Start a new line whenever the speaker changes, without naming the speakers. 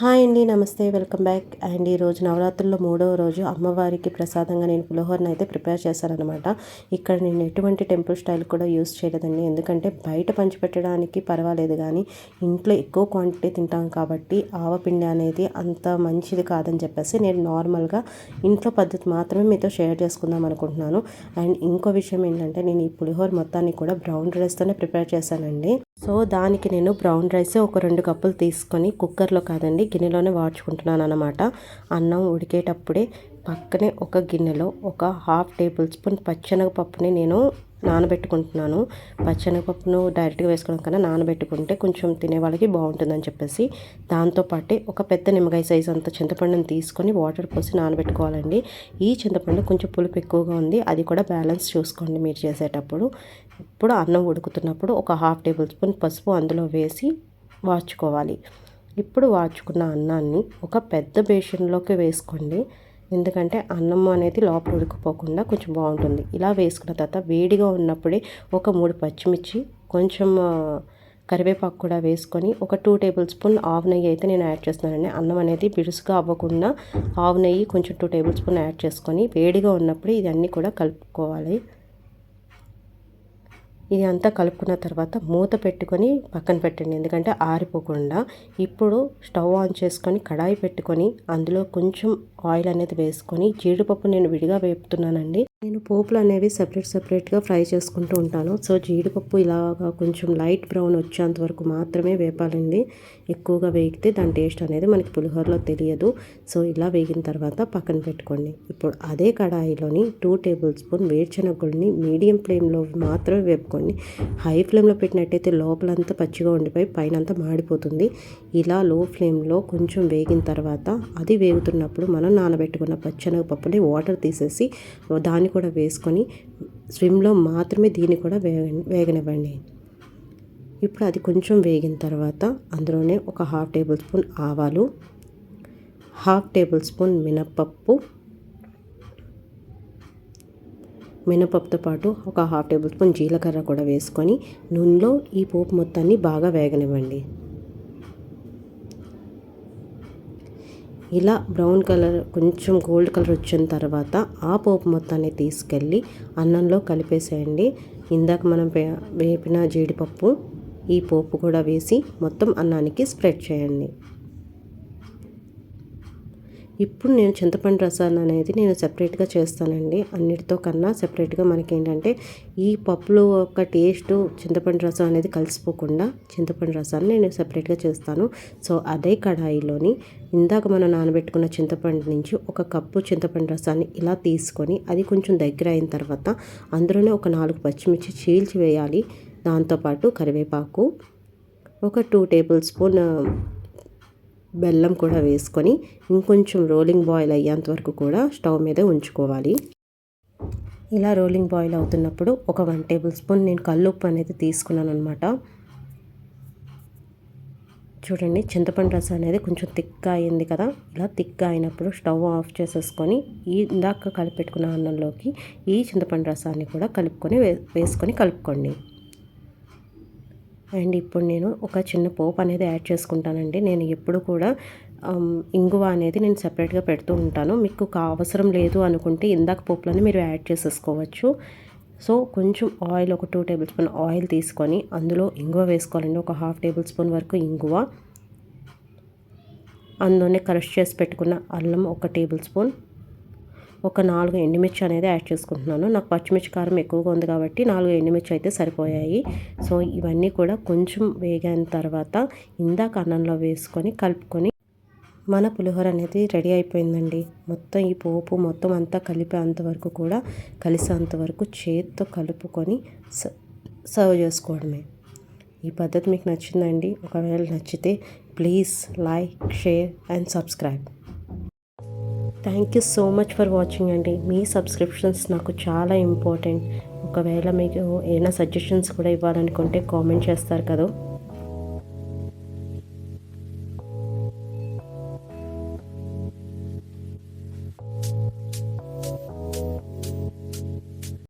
Hi అండి నమస్తే welcome back. And ఈరోజు నవరాత్రుల్లో మూడవ రోజు అమ్మవారికి ప్రసాదంగా నేను పులిహోరను అయితే ప్రిపేర్ చేశానమాట ఇక్కడ నేను ఎటువంటి టెంపుల్ స్టైల్ కూడా యూస్ చేయలేదండి. ఎందుకంటే బయట పంచిపెట్టడానికి పర్వాలేదు కానీ ఇంట్లో ఎక్కువ క్వాంటిటీ తింటాం కాబట్టి ఆవపిండి అనేది అంత మంచిది కాదని చెప్పేసి నేను నార్మల్గా ఇంట్లో పద్ధతి మాత్రమే మీతో షేర్ చేసుకుందాం అనుకుంటున్నాను. అండ్ ఇంకో విషయం ఏంటంటే నేను ఈ పులిహోర మొత్తాన్ని కూడా బ్రౌన్ రైస్తోనే ప్రిపేర్ చేశానండి. సో దానికి నేను బ్రౌన్ రైస్ ఒక రెండు కప్పులు తీసుకొని కుక్కర్లో కాదండి గిన్నెలోనే వాడ్చుకుంటున్నాను అనమాట అన్నం ఉడికేటప్పుడే పక్కనే ఒక గిన్నెలో ఒక హాఫ్ టేబుల్ స్పూన్ పచ్చనగపప్పుని నేను నానబెట్టుకుంటున్నాను. పచ్చనగపప్పును డైరెక్ట్గా వేసుకోవడం కన్నా నానబెట్టుకుంటే కొంచెం తినే వాళ్ళకి బాగుంటుందని చెప్పేసి దాంతోపాటే ఒక పెద్ద నిమ్మకాయ సైజు అంత చింతపండుని తీసుకొని వాటర్ పోసి నానబెట్టుకోవాలండి. ఈ చింతపండు కొంచెం పులుపు ఎక్కువగా ఉంది. అది కూడా బ్యాలెన్స్ చూసుకోండి మీరు చేసేటప్పుడు. ఇప్పుడు అన్నం ఉడుకుతున్నప్పుడు ఒక హాఫ్ టేబుల్ స్పూన్ పసుపు అందులో వేసి వాచుకోవాలి ఇప్పుడు వాచుకున్న అన్నాన్ని ఒక పెద్ద బేషన్లోకి వేసుకోండి. ఎందుకంటే అన్నం అనేది లోపల ఉడికిపోకుండా కొంచెం బాగుంటుంది. ఇలా వేసుకున్న తర్వాత వేడిగా ఉన్నప్పుడే ఒక మూడు పచ్చిమిర్చి కొంచెం కరివేపాకు కూడా వేసుకొని ఒక టూ టేబుల్ స్పూన్ ఆవు నెయ్యి అయితే నేను యాడ్ చేస్తున్నానండి. అన్నం అనేది బిరుసుగా అవ్వకుండా ఆవు నెయ్యి కొంచెం టూ టేబుల్ స్పూన్ యాడ్ చేసుకొని వేడిగా ఉన్నప్పుడు ఇదన్నీ కూడా కలుపుకోవాలి. ఇది అంతా కలుపుకున్న తర్వాత మూత పెట్టుకొని పక్కన పెట్టండి. ఎందుకంటే ఆరిపోకుండా ఇప్పుడు స్టవ్ ఆన్ చేసుకొని కడాయి పెట్టుకొని అందులో కొంచెం ఆయిల్ అనేది వేసుకొని జీడిపప్పు నేను విడిగా వేపుతున్నానండి. నేను పోపులు అనేవి సపరేట్ సపరేట్గా ఫ్రై చేసుకుంటూ ఉంటాను. సో జీడిపప్పు ఇలాగా కొంచెం లైట్ బ్రౌన్ వచ్చేంత వరకు మాత్రమే వేపాలండి. ఎక్కువగా వేగితే దాని టేస్ట్ అనేది మనకి పులిహోరలో తెలియదు. సో ఇలా వేగిన తర్వాత పక్కన పెట్టుకోండి. ఇప్పుడు అదే కడాయిలోని టూ టేబుల్ స్పూన్ వేరుశనగుల్ని మీడియం ఫ్లేమ్లో మాత్రమే వేపుకోండి. హై ఫ్లేమ్లో పెట్టినట్టయితే లోపలంతా పచ్చిగా ఉండిపోయి పైన అంతా మాడిపోతుంది. ఇలా లో ఫ్లేమ్లో కొంచెం వేగిన తర్వాత అది వేగుతున్నప్పుడు మనం నానబెట్టుకున్న పచ్చనగపప్పుని వాటర్ తీసేసి దాని దాన్ని కూడా వేసుకొని స్విమ్లో మాత్రమే దీన్ని కూడా వేగ వేగనివ్వండి. ఇప్పుడు అది కొంచెం వేగిన తర్వాత అందులోనే ఒక హాఫ్ టేబుల్ స్పూన్ ఆవాలు హాఫ్ టేబుల్ స్పూన్ మినప్పప్పు మినపప్పుతో పాటు ఒక హాఫ్ టేబుల్ స్పూన్ జీలకర్ర కూడా వేసుకొని నూనెలో ఈ పోపు మొత్తాన్ని బాగా వేగనివ్వండి. ఇలా బ్రౌన్ కలర్ కొంచెం గోల్డ్ కలర్ వచ్చిన తర్వాత ఆ పోపు మొత్తాన్ని తీసుకెళ్ళి అన్నంలో కలిపేసేయండి. ఇందాక మనం వేపిన జీడిపప్పు ఈ పోపు కూడా వేసి మొత్తం అన్నానికి స్ప్రెడ్ చేయండి. ఇప్పుడు నేను చింతపండు రసాన్ని అనేది నేను సెపరేట్గా చేస్తానండి. అన్నిటితో కన్నా సెపరేట్గా మనకి ఏంటంటే ఈ పప్పులో ఒక టేస్ట్ చింతపండు రసం అనేది కలిసిపోకుండా చింతపండు రసాన్ని నేను సెపరేట్గా చేస్తాను. సో అదే కడాయిలోని ఇందాక మనం నానబెట్టుకున్న చింతపండు నుంచి ఒక కప్పు చింతపండు రసాన్ని ఇలా తీసుకొని అది కొంచెం దగ్గర అయిన తర్వాత అందులోనే ఒక నాలుగు పచ్చిమిర్చి చీల్చి వేయాలి. దాంతోపాటు కరివేపాకు ఒక టూ టేబుల్ స్పూన్ బెల్లం కూడా వేసుకొని ఇంకొంచెం రోలింగ్ బాయిల్ అయ్యేంత వరకు కూడా స్టవ్ మీద ఉంచుకోవాలి. ఇలా రోలింగ్ బాయిల్ అవుతున్నప్పుడు ఒక వన్ టేబుల్ స్పూన్ నేను కల్లుప్పు అనేది తీసుకున్నాను అనమాట చూడండి చింతపండు రసం అనేది కొంచెం థిక్గా అయింది కదా? ఇలా థిక్గా అయినప్పుడు స్టవ్ ఆఫ్ చేసేసుకొని ఈ ఇందాక కలిపెట్టుకున్న అన్నంలోకి ఈ చింతపండు రసాన్ని కూడా కలుపుకొని వే వేసుకొని కలుపుకోండి. అండ్ ఇప్పుడు నేను ఒక చిన్న పోపు అనేది యాడ్ చేసుకుంటానండి. నేను ఎప్పుడు కూడా ఇంగువ అనేది నేను సపరేట్గా పెడుతూ ఉంటాను. మీకు అవసరం లేదు అనుకుంటే ఇందాక పోపులని మీరు యాడ్ చేసేసుకోవచ్చు. సో కొంచెం ఆయిల్ ఒక టూ టేబుల్ స్పూన్ ఆయిల్ తీసుకొని అందులో ఇంగువ వేసుకోవాలండి. ఒక హాఫ్ టేబుల్ స్పూన్ వరకు ఇంగువ. అందులోనే క్రష్ చేసి పెట్టుకున్న అల్లం ఒక టేబుల్ స్పూన్. ఒక నాలుగు ఎండుమిర్చి అనేది యాడ్ చేసుకుంటున్నాను. నాకు పచ్చిమిర్చి కారం ఎక్కువగా ఉంది కాబట్టి నాలుగు ఎండుమిర్చి అయితే సరిపోయాయి. సో ఇవన్నీ కూడా కొంచెం వేగిన తర్వాత ఇందాక అన్నంలో వేసుకొని కలుపుకొని మన పులిహోర అనేది రెడీ అయిపోయిందండి. మొత్తం ఈ పోపు మొత్తం అంతా కలిపేంతవరకు కూడా కలిసేంతవరకు చేత్తో కలుపుకొని సర్వ్ చేసుకోవడమే. ఈ పద్ధతి మీకు నచ్చిందండి. ఒకవేళ నచ్చితే please like share and subscribe. Thank you so much for watching అండి. మీ సబ్స్క్రిప్షన్స్ నాకు చాలా ఇంపార్టెంట్ ఒకవేళ మీకు ఏమైనా సజెషన్స్ కూడా ఇవ్వాలనుకుంటే కామెంట్ చేస్తారు కదా.